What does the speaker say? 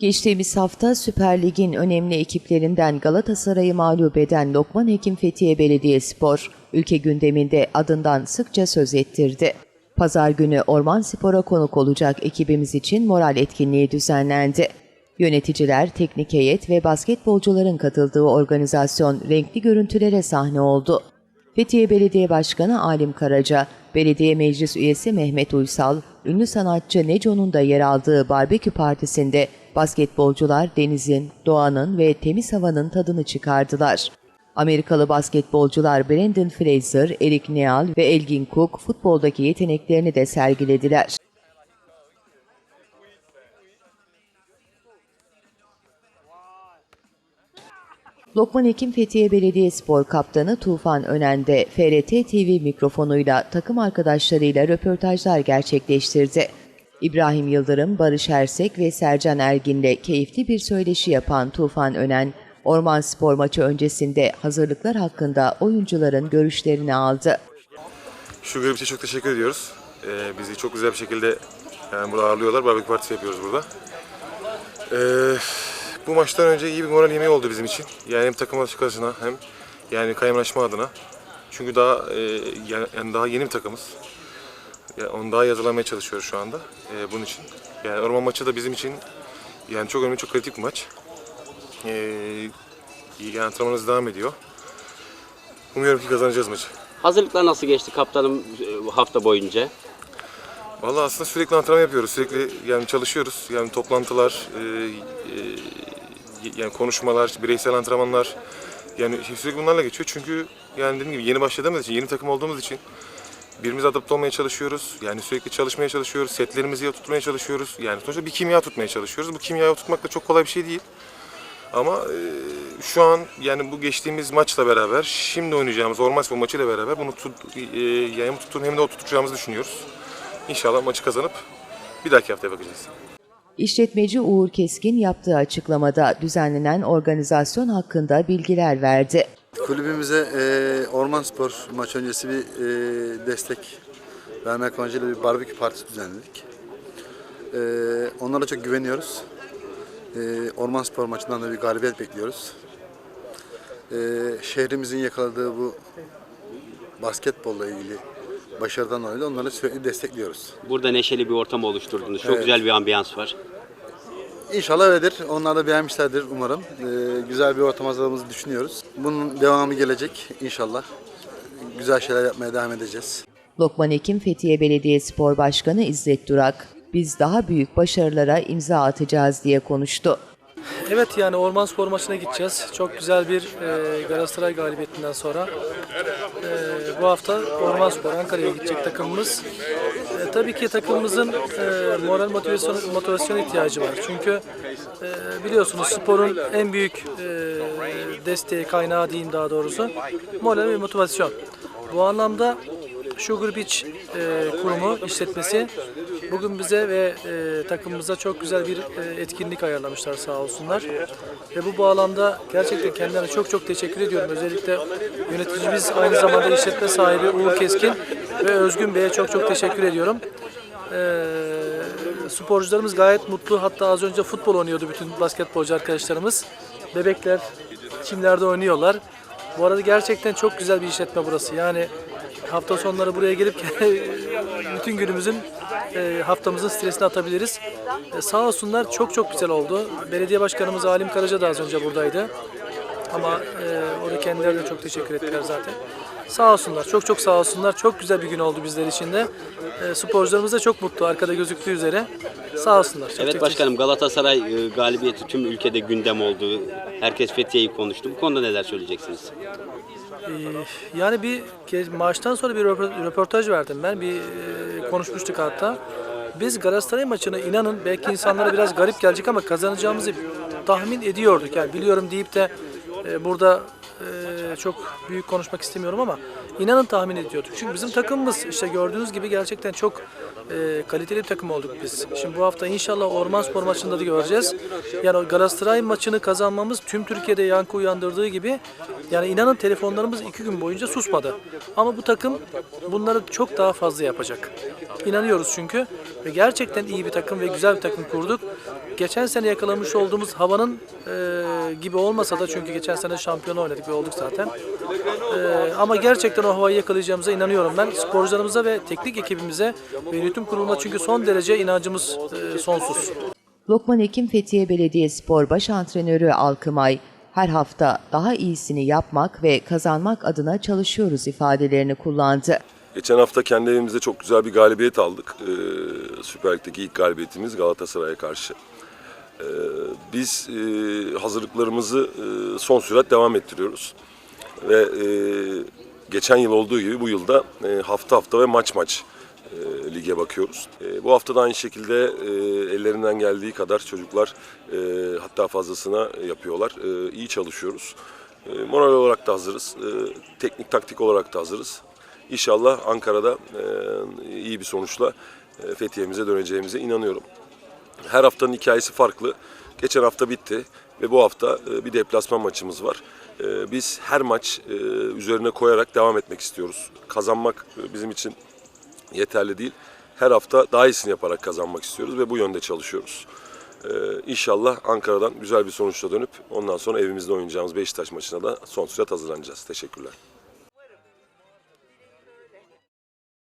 Geçtiğimiz hafta Süper Lig'in önemli ekiplerinden Galatasaray'ı mağlup eden Lokman Hekim Fethiye Belediyespor, ülke gündeminde adından sıkça söz ettirdi. Pazar günü Orman Spor'a konuk olacak ekibimiz için moral etkinliği düzenlendi. Yöneticiler, teknik heyet ve basketbolcuların katıldığı organizasyon renkli görüntülere sahne oldu. Fethiye Belediye Başkanı Alim Karaca, Belediye Meclis Üyesi Mehmet Uysal, ünlü sanatçı Neco'nun da yer aldığı barbekü partisinde basketbolcular denizin, doğanın ve temiz havanın tadını çıkardılar. Amerikalı basketbolcular Brandon Fraser, Eric Neal ve Elgin Cook futboldaki yeteneklerini de sergilediler. Lokman Hekim Fethiye Belediyespor Kaptanı Tufan Önen'de FRT TV mikrofonuyla takım arkadaşlarıyla röportajlar gerçekleştirdi. İbrahim Yıldırım, Barış Ersek ve Sercan Ergin'le keyifli bir söyleşi yapan Tufan Önen, Orman Spor maçı öncesinde hazırlıklar hakkında oyuncuların görüşlerini aldı. Şu grup için çok teşekkür ediyoruz. Ee, bizi çok güzel bir şekilde yani burada ağırlıyorlar. Barbekü partisi yapıyoruz burada. Ee, bu maçtan önce iyi bir moral yemeği oldu bizim için. Yani hem takım arkadaşına hem yani kayımlaşma adına. Çünkü daha e, yani daha yeni bir takımız. Yani onu daha iyi hazırlamaya çalışıyoruz şu anda. Ee, bunun için. Yani orman maçı da bizim için yani çok önemli, çok kritik bir maç. Ee, yani antrenmanımız devam ediyor. Umuyorum ki kazanacağız maçı. Hazırlıklar nasıl geçti kaptanım e, bu hafta boyunca? Vallahi aslında sürekli antrenman yapıyoruz. Sürekli yani çalışıyoruz. Yani toplantılar, e, e, yani konuşmalar, bireysel antrenmanlar. Yani sürekli bunlarla geçiyor. Çünkü yani dediğim gibi yeni başladığımız için, yeni takım olduğumuz için birbirimize adapte olmaya çalışıyoruz. Yani sürekli çalışmaya çalışıyoruz. Setlerimizi iyi tutmaya çalışıyoruz. Yani sonuçta bir kimya tutmaya çalışıyoruz. Bu kimyayı tutmak da çok kolay bir şey değil. Ama e, şu an yani bu geçtiğimiz maçla beraber, şimdi oynayacağımız Orman Spor maçıyla beraber bunu tut, e, yani tuttuğum hem de o tutacağımızı düşünüyoruz. İnşallah maçı kazanıp bir dahaki haftaya bakacağız. İşletmeci Uğur Keskin yaptığı açıklamada düzenlenen organizasyon hakkında bilgiler verdi. Kulübümüze e, Orman Spor maç öncesi bir e, destek vermek amacıyla bir barbekü partisi düzenledik. E, onlara çok güveniyoruz. E, Orman Spor maçından da bir galibiyet bekliyoruz. E, şehrimizin yakaladığı bu basketbolla ilgili başarıdan dolayı onları sürekli destekliyoruz. Burada neşeli bir ortam oluşturdunuz. Çok Evet. güzel bir ambiyans var. İnşallah öyledir. Onlar da beğenmişlerdir umarım. E, güzel bir ortam hazırladığımızı düşünüyoruz. Bunun devamı gelecek inşallah. Güzel şeyler yapmaya devam edeceğiz. Lokman Hekim Fethiye Belediyespor Başkanı İzzet Durak, biz daha büyük başarılara imza atacağız diye konuştu. Evet yani Orman Spor maçına gideceğiz. Çok güzel bir e, Galatasaray galibiyetinden sonra e, bu hafta Orman Spor Ankara'ya gidecek takımımız. Tabii ki takımımızın e, moral motivasyon, motivasyon ihtiyacı var. Çünkü e, biliyorsunuz sporun en büyük e, desteği kaynağı diyeyim daha doğrusu moral ve motivasyon. Bu anlamda Sugar Beach e, kurumu işletmesi bugün bize ve e, takımımıza çok güzel bir e, etkinlik ayarlamışlar sağ olsunlar. Ve bu bağlamda gerçekten kendilerine çok çok teşekkür ediyorum. Özellikle yöneticimiz aynı zamanda işletme sahibi Uğur Keskin ve Özgün Bey'e çok çok teşekkür ediyorum. E, sporcularımız gayet mutlu. Hatta az önce futbol oynuyordu bütün basketbolcu arkadaşlarımız. Bebekler çimlerde oynuyorlar. Bu arada gerçekten çok güzel bir işletme burası. Yani hafta sonları buraya gelip bütün günümüzün e, haftamızın stresini atabiliriz. E, sağ olsunlar çok çok güzel oldu. Belediye başkanımız Alim Karaca da az önce buradaydı. Ama e, orada kendileri de çok teşekkür ettiler zaten. Sağ olsunlar, çok çok sağ olsunlar. Çok güzel bir gün oldu bizler için de. E, sporcularımız da çok mutlu arkada gözüktüğü üzere. Sağ olsunlar. Çok Evet çok başkanım Galatasaray e, galibiyeti tüm ülkede gündem oldu. Herkes Fethiye'yi konuştu. Bu konuda neler söyleyeceksiniz? Ee, Yani bir kez maçtan sonra bir röpo- röportaj verdim ben. Bir e, konuşmuştuk hatta. Biz Galatasaray maçını inanın belki insanlara biraz garip gelecek ama kazanacağımızı tahmin ediyorduk. Yani biliyorum deyip de e, burada e, çok büyük konuşmak istemiyorum ama inanın tahmin ediyorduk. Çünkü bizim takımımız işte gördüğünüz gibi gerçekten çok e, kaliteli bir takım olduk biz. Şimdi bu hafta inşallah Orman Spor maçında da göreceğiz. Yani Galatasaray maçını kazanmamız tüm Türkiye'de yankı uyandırdığı gibi yani inanın telefonlarımız iki gün boyunca susmadı. Ama bu takım bunları çok daha fazla yapacak. İnanıyoruz çünkü. Ve gerçekten iyi bir takım ve güzel bir takım kurduk. Geçen sene yakalamış olduğumuz havanın e, gibi olmasa da çünkü geçen sene şampiyon oynadık ve olduk zaten. E, ama gerçekten o havayı yakalayacağımıza inanıyorum ben. Sporcularımıza ve teknik ekibimize ve yönetim kuruluna çünkü son derece inancımız e, sonsuz. Lokman Hekim Fethiye Belediyespor Baş Antrenörü Alkımay, her hafta daha iyisini yapmak ve kazanmak adına çalışıyoruz ifadelerini kullandı. Geçen hafta kendi evimizde çok güzel bir galibiyet aldık. Ee, Süper Lig'deki ilk galibiyetimiz Galatasaray'a karşı. Ee, biz e, hazırlıklarımızı e, son sürat devam ettiriyoruz. Ve e, geçen yıl olduğu gibi bu yılda hafta hafta ve maç maç lige bakıyoruz. Bu hafta da aynı şekilde ellerinden geldiği kadar çocuklar hatta fazlasına yapıyorlar. E, iyi çalışıyoruz. E, moral olarak da hazırız. Teknik taktik olarak da hazırız. İnşallah Ankara'da iyi bir sonuçla e, Fethiye'mize döneceğimize inanıyorum. Her haftanın hikayesi farklı. Geçen hafta bitti ve bu hafta e, bir deplasman maçımız var. E, Biz her maç e, üzerine koyarak devam etmek istiyoruz. Kazanmak bizim için yeterli değil. Her hafta daha iyisini yaparak kazanmak istiyoruz ve bu yönde çalışıyoruz. İnşallah Ankara'dan güzel bir sonuçla dönüp ondan sonra evimizde oynayacağımız Beşiktaş maçına da son sürat hazırlanacağız. Teşekkürler.